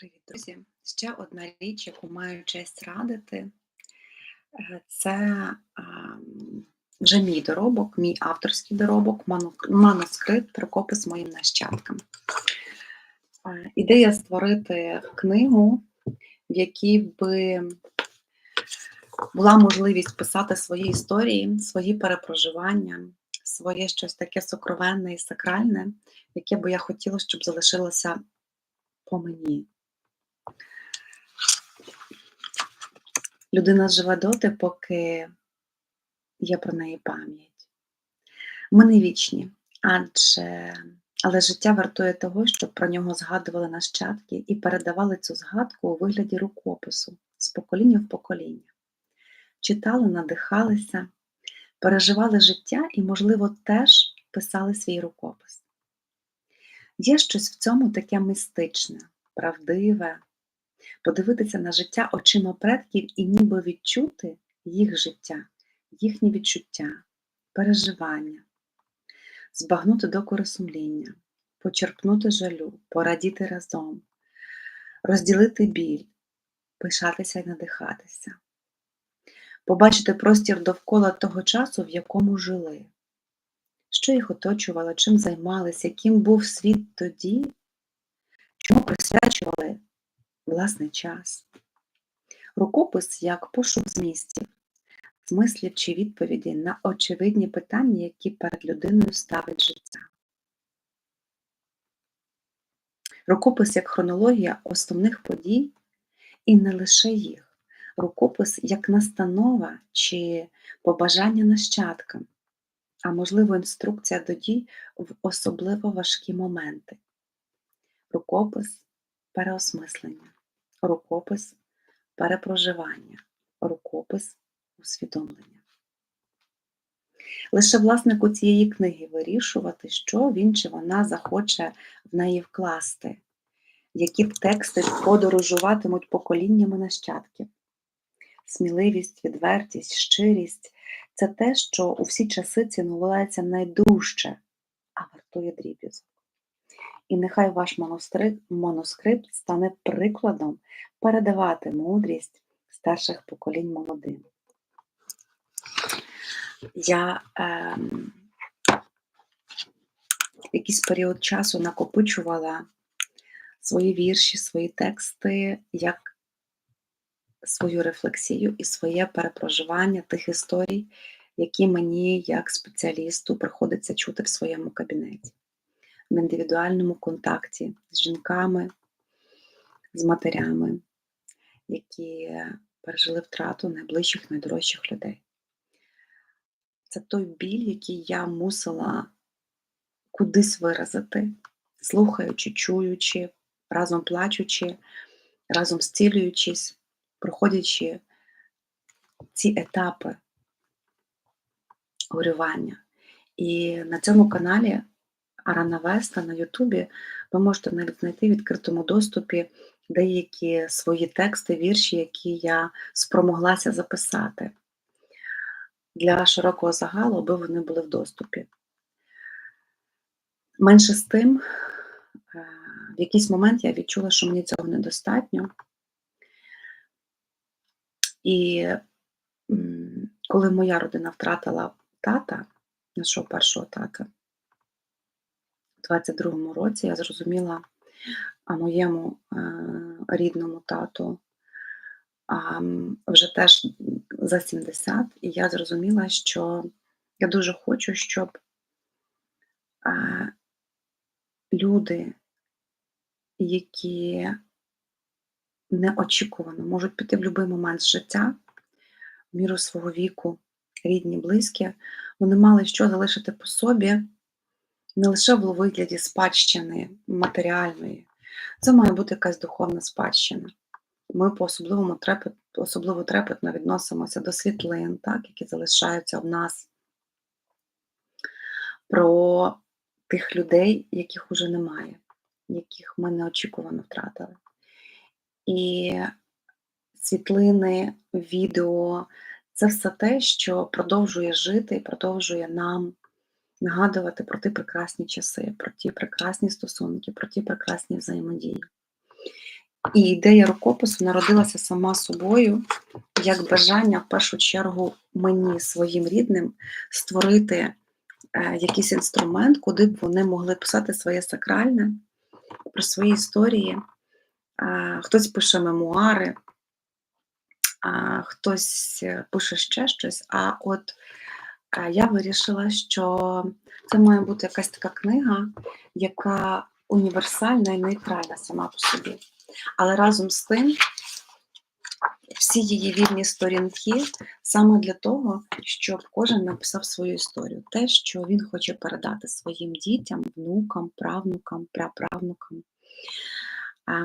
Привіт, друзі! Ще одна річ, яку маю честь радити, е, це вже мій доробок, мій авторський доробок, ману- манускрипт, рукопис моїм нащадкам. Е, Ідея створити книгу, в якій би була можливість писати свої історії, свої перепроживання, своє щось таке сокровенне і сакральне, яке би я хотіла, щоб залишилося по мені. Людина живе доти, поки є про неї пам'ять. Ми не вічні, адже але життя вартує того, щоб про нього згадували нащадки і передавали цю згадку у вигляді рукопису з покоління в покоління. Читали, надихалися, переживали життя і, можливо, теж писали свій рукопис. Є щось в цьому таке містичне, правдиве, подивитися на життя очима предків і ніби відчути їх життя, їхні відчуття, переживання, збагнути докори сумління, почерпнути жалю, порадіти разом, розділити біль, пишатися і надихатися, побачити простір довкола того часу, в якому жили, що їх оточувало, чим займалися, яким був світ тоді, чому присвячували власний час. Рукопис як пошук змістів, смислів чи відповідей на очевидні питання, які перед людиною ставить життя. Рукопис як хронологія основних подій і не лише їх. Рукопис як настанова чи побажання нащадкам, а можливо інструкція до дій в особливо важкі моменти. Рукопис переосмислення, рукопис перепроживання, рукопис усвідомлення. Лише власнику цієї книги вирішувати, що він чи вона захоче в неї вкласти, які тексти подорожуватимуть поколіннями нащадків. Сміливість, відвертість, щирість це те, що у всі часи цінувалося найдужче, а вартує дріб'язок. І нехай ваш манускрипт стане прикладом передавати мудрість старших поколінь молодим. Я е, якийсь період часу накопичувала свої вірші, свої тексти, як свою рефлексію і своє перепроживання тих історій, які мені, як спеціалісту, приходиться чути в своєму кабінеті, в індивідуальному контакті з жінками, з матерями, які пережили втрату найближчих, найдорожчих людей. Це той біль, який я мусила кудись виразити, слухаючи, чуючи, разом плачучи, разом зцілюючись, проходячи ці етапи горювання. І на цьому каналі Арана Веста на Ютубі ви можете навіть знайти в відкритому доступі деякі свої тексти, вірші, які я спромоглася записати для широкого загалу, аби вони були в доступі. Менше з тим, е, в якийсь момент я відчула, що мені цього недостатньо. І коли моя родина втратила тата, нашого першого тата, 22-му році я зрозуміла моєму е, рідному тату вже теж за 70, і я зрозуміла, що я дуже хочу, щоб люди, які неочікувано можуть піти в будь-який момент з життя, в міру свого віку, рідні, близькі, вони мали що залишити по собі не лише в вигляді спадщини матеріальної, це має бути якась духовна спадщина. Ми по особливому трепет, особливо трепетно відносимося до світлин, так, які залишаються в нас, про тих людей, яких уже немає, яких ми неочікувано втратили. І світлини, відео це все те, що продовжує жити і продовжує нам нагадувати про ті прекрасні часи, про ті прекрасні стосунки, про ті прекрасні взаємодії. І ідея рукопису народилася сама собою, як бажання в першу чергу мені, своїм рідним, створити е, якийсь інструмент, куди б вони могли писати своє сакральне, про свої історії. Е, Хтось пише мемуари, хтось е, пише ще щось. А от я вирішила, що це має бути якась така книга, яка універсальна і нейтральна сама по собі. Але разом з тим всі її вільні сторінки саме для того, щоб кожен написав свою історію, те, що він хоче передати своїм дітям, внукам, правнукам, праправнукам.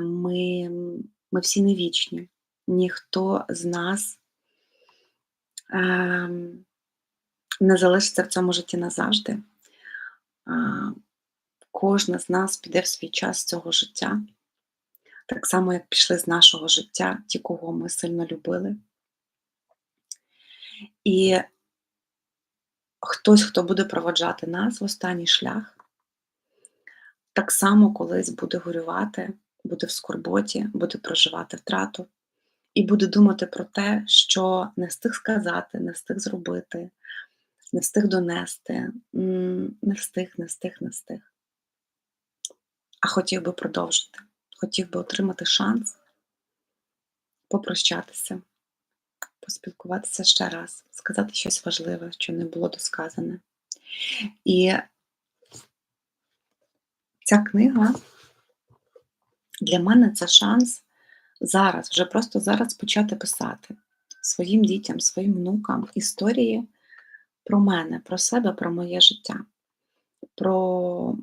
Ми, ми всі не вічні. Ніхто з нас ем, не залишиться в цьому житті назавжди. Кожна з нас піде в свій час цього життя, так само, як пішли з нашого життя ті, кого ми сильно любили. І хтось, хто буде проводжати нас в останній шлях, так само колись буде горювати, буде в скорботі, буде проживати втрату і буде думати про те, що не встиг сказати, не встиг зробити, не встиг донести, не встиг, не встиг, не встиг. А хотів би продовжити, хотів би отримати шанс попрощатися, поспілкуватися ще раз, сказати щось важливе, що не було досказане. І ця книга для мене це шанс зараз, вже просто зараз почати писати своїм дітям, своїм внукам історії про мене, про себе, про моє життя, про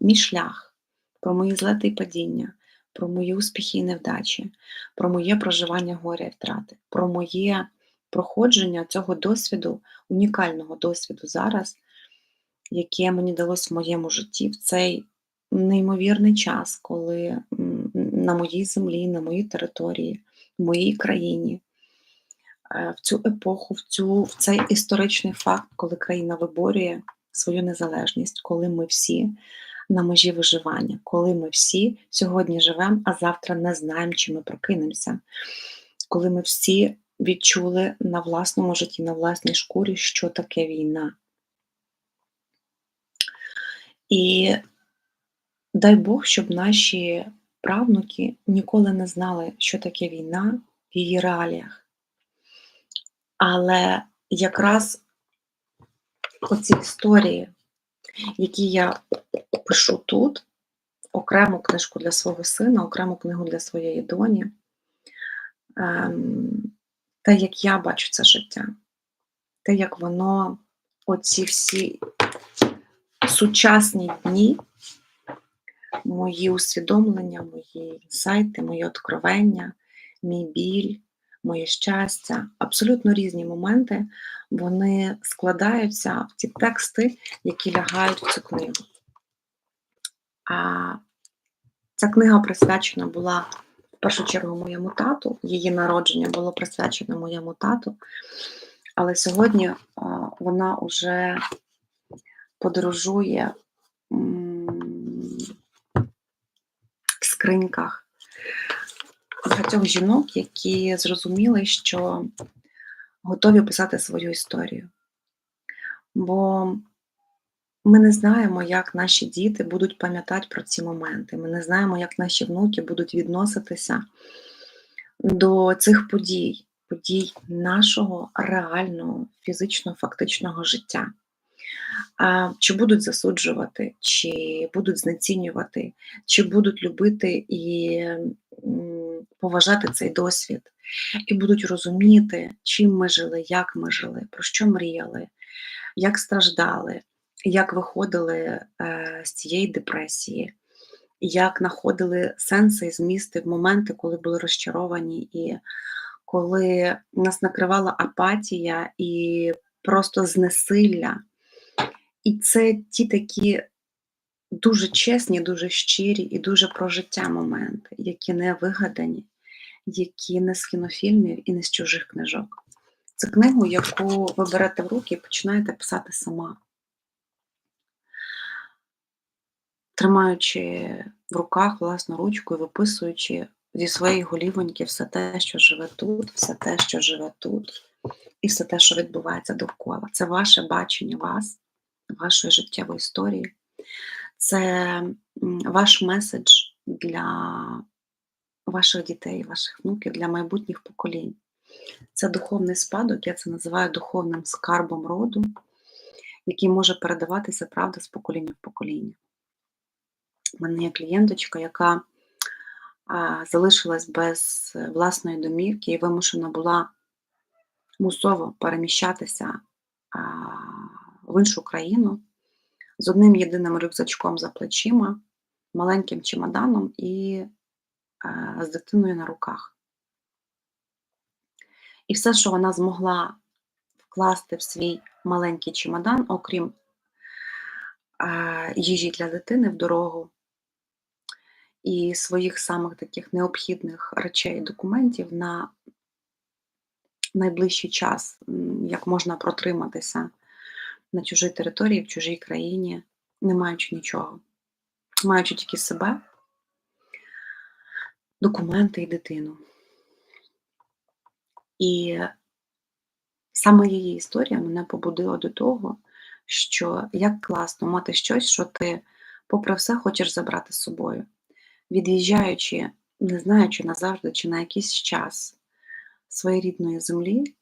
мій шлях, про мої злети і падіння, про мої успіхи і невдачі, про моє проживання горя і втрати, про моє проходження цього досвіду, унікального досвіду зараз, яке мені далось в моєму житті в цей неймовірний час, коли на моїй землі, на моїй території, в моїй країні, в цю епоху, в, цю, в цей історичний факт, коли країна виборює свою незалежність, коли ми всі на межі виживання, коли ми всі сьогодні живемо, а завтра не знаємо, чи ми прокинемося, коли ми всі відчули на власному житті, на власній шкурі, що таке війна. І дай Бог, щоб наші правнуки ніколи не знали, що таке війна в її реаліях. Але якраз оці історії, які я пишу тут, окрему книжку для свого сина, окрему книгу для своєї доні, ем, те, як я бачу це життя, те, як воно, оці всі сучасні дні, мої усвідомлення, мої інсайти, мої откровення, мій біль, моє щастя, абсолютно різні моменти, вони складаються в ті тексти, які лягають в цю книгу. А ця книга присвячена була в першу чергу моєму тату, її народження було присвячено моєму тату, але сьогодні вона вже подорожує в скриньках багатьох жінок, які зрозуміли, що готові писати свою історію. Бо ми не знаємо, як наші діти будуть пам'ятати про ці моменти. Ми не знаємо, як наші внуки будуть відноситися до цих подій, подій нашого реального, фізичного, фактичного життя. Чи будуть засуджувати, чи будуть знецінювати, чи будуть любити і поважати цей досвід, і будуть розуміти, чим ми жили, як ми жили, про що мріяли, як страждали, як виходили е, з цієї депресії, як знаходили сенси і змісти в моменти, коли були розчаровані, і коли нас накривала апатія і просто знесилля. І це ті такі дуже чесні, дуже щирі і дуже про життя моменти, які не вигадані, які не з кінофільмів і не з чужих книжок. Це книгу, яку ви берете в руки і починаєте писати сама. тримаючи в руках власну ручку і виписуючи зі своєї голівоньки все те, що живе тут, все те, що живе тут, і все те, що відбувається довкола. Це ваше бачення вас, вашої життєвої історії. Це ваш меседж для ваших дітей, ваших внуків, для майбутніх поколінь. Це духовний спадок, я це називаю духовним скарбом роду, який може передаватися, правда, з покоління в покоління. У мене є клієнточка, яка залишилась без власної домівки і вимушена була мусово переміщатися в іншу країну з одним єдиним рюкзачком за плечима, маленьким чемоданом і а, з дитиною на руках. І все, що вона змогла вкласти в свій маленький чемодан, окрім а, їжі для дитини в дорогу і своїх самих таких необхідних речей, документів на найближчий час, як можна протриматися на чужій території, в чужій країні, не маючи нічого, маючи тільки себе, документи і дитину. І саме її історія мене побудила до того, що як класно мати щось, що ти, попри все, хочеш забрати з собою. Від'їжджаючи, не знаючи назавжди чи на якийсь час своєї рідної землі,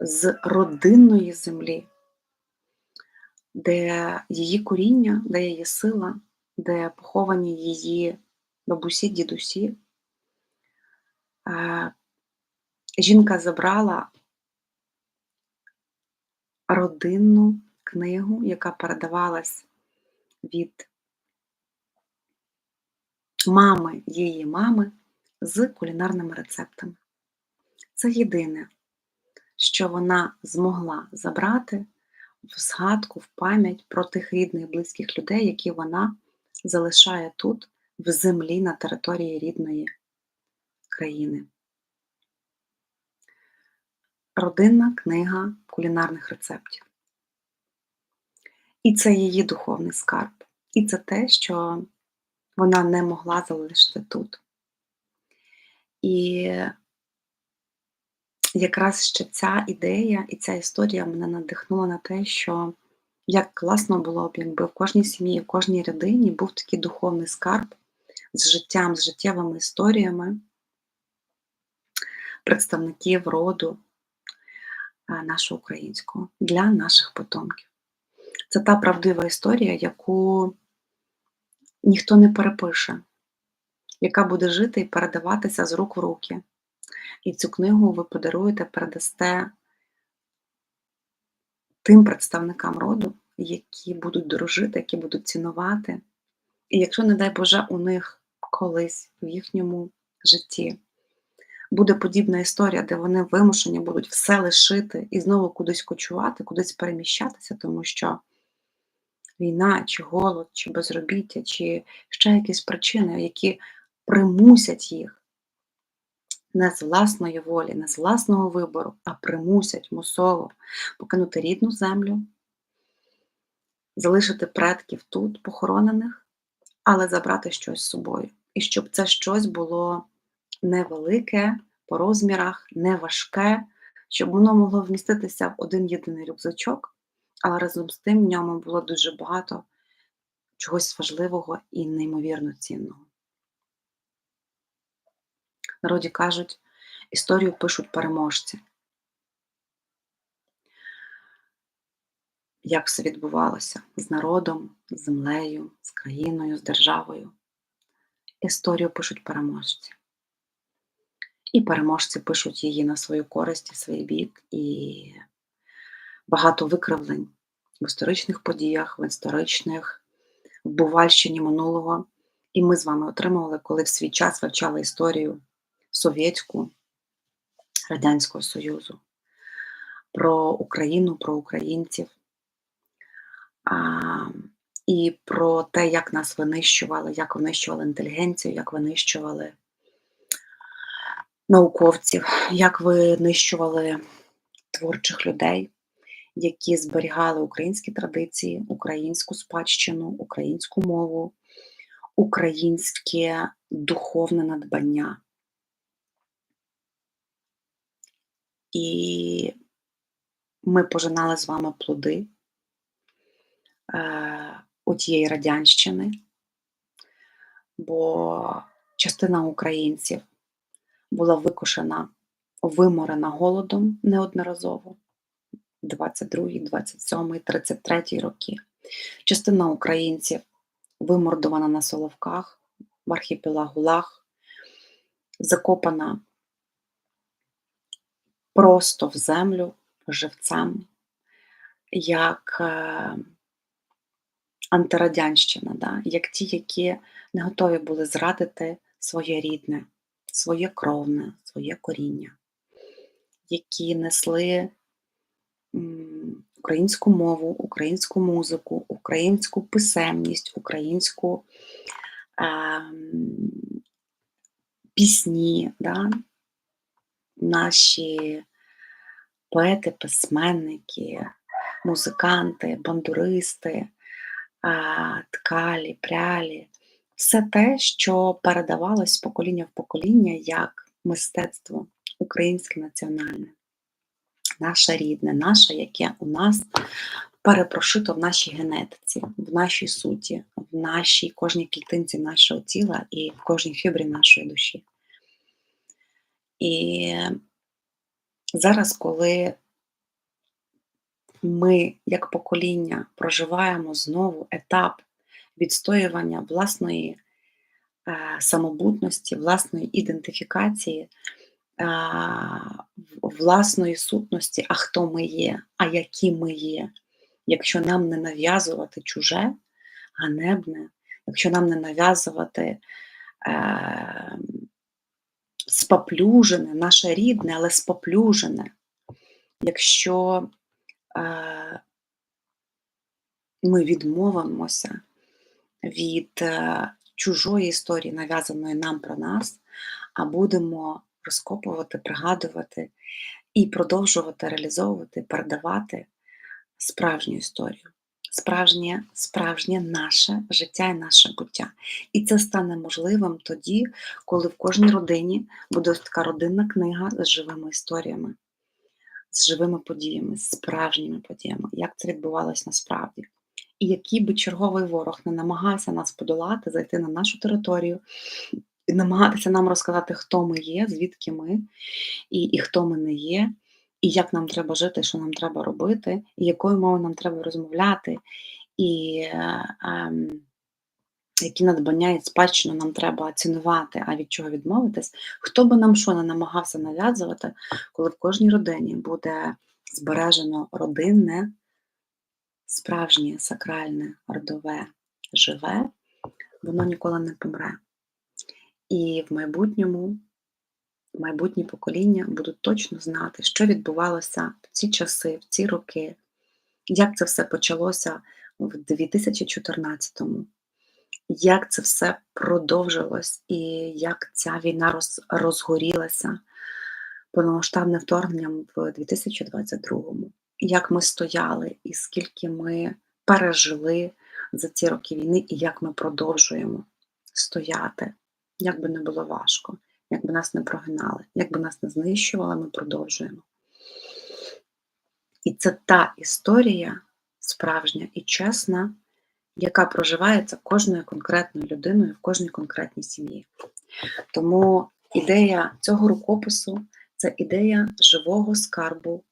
з родинної землі, де її коріння, де її сила, де поховані її бабусі, дідусі, жінка забрала родинну книгу, яка передавалась від мами її мами з кулінарними рецептами. Це єдине, що вона змогла забрати в згадку, в пам'ять про тих рідних, близьких людей, які вона залишає тут, в землі, на території рідної країни. Родинна книга кулінарних рецептів. І це її духовний скарб. І це те, що вона не могла залишити тут. І якраз ще ця ідея і ця історія мене надихнула на те, що як класно було б, якби в кожній сім'ї, в кожній родині був такий духовний скарб з життям, з життєвими історіями представників роду е, нашого українського для наших потомків. Це та правдива історія, яку ніхто не перепише, яка буде жити і передаватися з рук в руки. І цю книгу ви подаруєте, передасте тим представникам роду, які будуть дорожити, які будуть цінувати. І якщо, не дай Боже, у них колись в їхньому житті буде подібна історія, де вони вимушені будуть все лишити і знову кудись кочувати, кудись переміщатися, тому що війна, чи голод, чи безробіття, чи ще якісь причини, які примусять їх не з власної волі, не з власного вибору, а примусять мусово покинути рідну землю, залишити предків тут, похоронених, але забрати щось з собою. І щоб це щось було невелике по розмірах, не важке, щоб воно могло вміститися в один єдиний рюкзачок, але разом з тим в ньому було дуже багато чогось важливого і неймовірно цінного. Народі кажуть, історію пишуть переможці. Як все відбувалося з народом, з землею, з країною, з державою. Історію пишуть переможці. І переможці пишуть її на свою користь і свій бік, і багато викривлень в історичних подіях, в історичних в бувальщині минулого. І ми з вами отримували, коли в свій час вивчали історію совєтську Радянського Союзу, про Україну, про українців а, і про те, як нас винищували, як винищували інтелігенцію, як винищували науковців, як винищували творчих людей, які зберігали українські традиції, українську спадщину, українську мову, українське духовне надбання. І ми пожинали з вами плоди е, у тієї радянщини, бо частина українців була викошена, виморена голодом неодноразово 22, 27, 33 роки. Частина українців вимордована на Соловках, в архіпелагу Лаг, закопана просто в землю живцем, як е, антирадянщина, да? як ті, які не готові були зрадити своє рідне, своє кровне, своє коріння, які несли українську мову, українську музику, українську писемність, українську е, пісні, да? наші поети, письменники, музиканти, бандуристи, ткалі, прялі, все те, що передавалось з покоління в покоління як мистецтво українське національне, наше рідне, наше, яке у нас перепрошито в нашій генетиці, в нашій суті, в нашій кожній клітинці нашого тіла і в кожній фібрі нашої душі. І зараз, коли ми, як покоління, проживаємо знову етап відстоювання власної е, самобутності, власної ідентифікації, е, власної сутності, а хто ми є, а які ми є, якщо нам не нав'язувати чуже, ганебне, якщо нам не нав'язувати. Споплюжене, наше рідне, але споплюжене. Якщо е, ми відмовимося від е, чужої історії, нав'язаної нам про нас, а будемо розкопувати, пригадувати і продовжувати реалізовувати, передавати справжню історію справжнє, справжнє наше життя і наше буття. І це стане можливим тоді, коли в кожній родині буде така родинна книга з живими історіями, з живими подіями, з справжніми подіями, як це відбувалось насправді. І який би черговий ворог не намагався нас подолати, зайти на нашу територію і намагатися нам розказати, хто ми є, звідки ми і, і хто ми не є і як нам треба жити, що нам треба робити, і якою мовою нам треба розмовляти, і е, е, які надбання і спадщину нам треба цінувати, а від чого відмовитись, хто би нам що не намагався нав'язувати, коли в кожній родині буде збережено родинне, справжнє, сакральне, родове, живе, воно ніколи не помре. І в майбутньому майбутні покоління будуть точно знати, що відбувалося в ці часи, в ці роки, як це все почалося в 2014-му, як це все продовжилось, і як ця війна роз, розгорілася повномасштабним вторгненням в 2022-му, як ми стояли, і скільки ми пережили за ці роки війни, і як ми продовжуємо стояти, як би не було важко як би нас не прогинали, як би нас не знищували, ми продовжуємо. І це та історія справжня і чесна, яка проживається кожною конкретною людиною в кожній конкретній сім'ї. Тому ідея цього рукопису це ідея живого скарбу,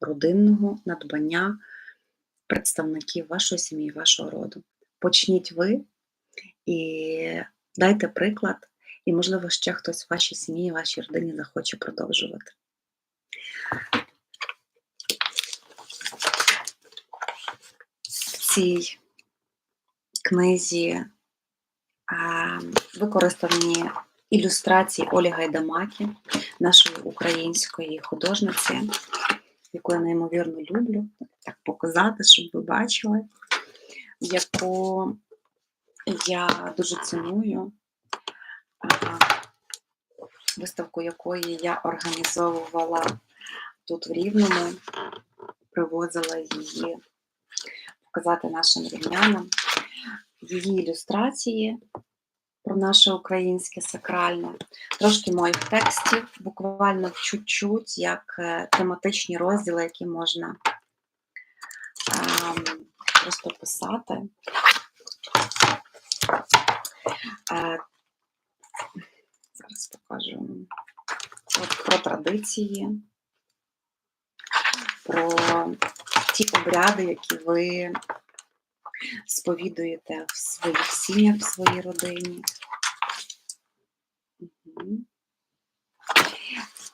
родинного надбання представників вашої сім'ї, вашого роду. Почніть ви і дайте приклад і, можливо, ще хтось в вашій сім'ї, вашій родині захоче продовжувати. В цій книзі використані ілюстрації Олі Гайдамакі, нашої української художниці, яку я неймовірно люблю, так показати, щоб ви бачили, яку я дуже ціную виставку якої я організовувала тут в Рівному привозила її показати нашим рівнянам. Її ілюстрації про наше українське сакральне, трошки моїх текстів, буквально чуть-чуть, як е, тематичні розділи, які можна ем, просто писати. Зараз покажу От про традиції, про ті обряди, які ви сповідуєте в своїх сім'ях, в своїй родині.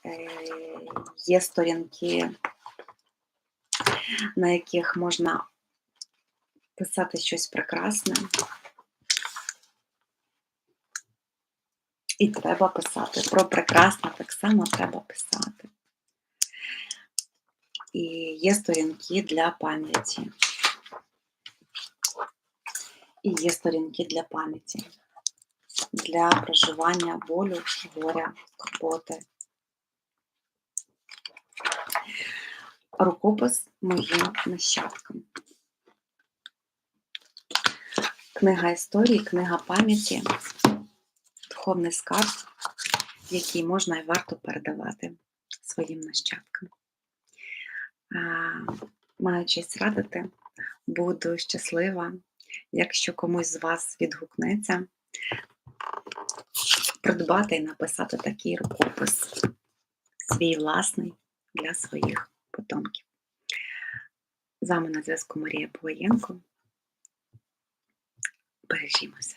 Е, Є сторінки, на яких можна писати щось прекрасне. І треба писати. Про прекрасне так само треба писати. І є сторінки для пам'яті. І є сторінки для пам'яті, для проживання болю, горя, турботи. Рукопис моїм нащадкам. Книга історії, книга пам'яті, духовний скарб, який можна і варто передавати своїм нащадкам. Маю честь радити, буду щаслива, якщо комусь з вас відгукнеться, придбати і написати такий рукопис, свій власний для своїх потомків. З вами на зв'язку Марія Погоєнко. Бережімося.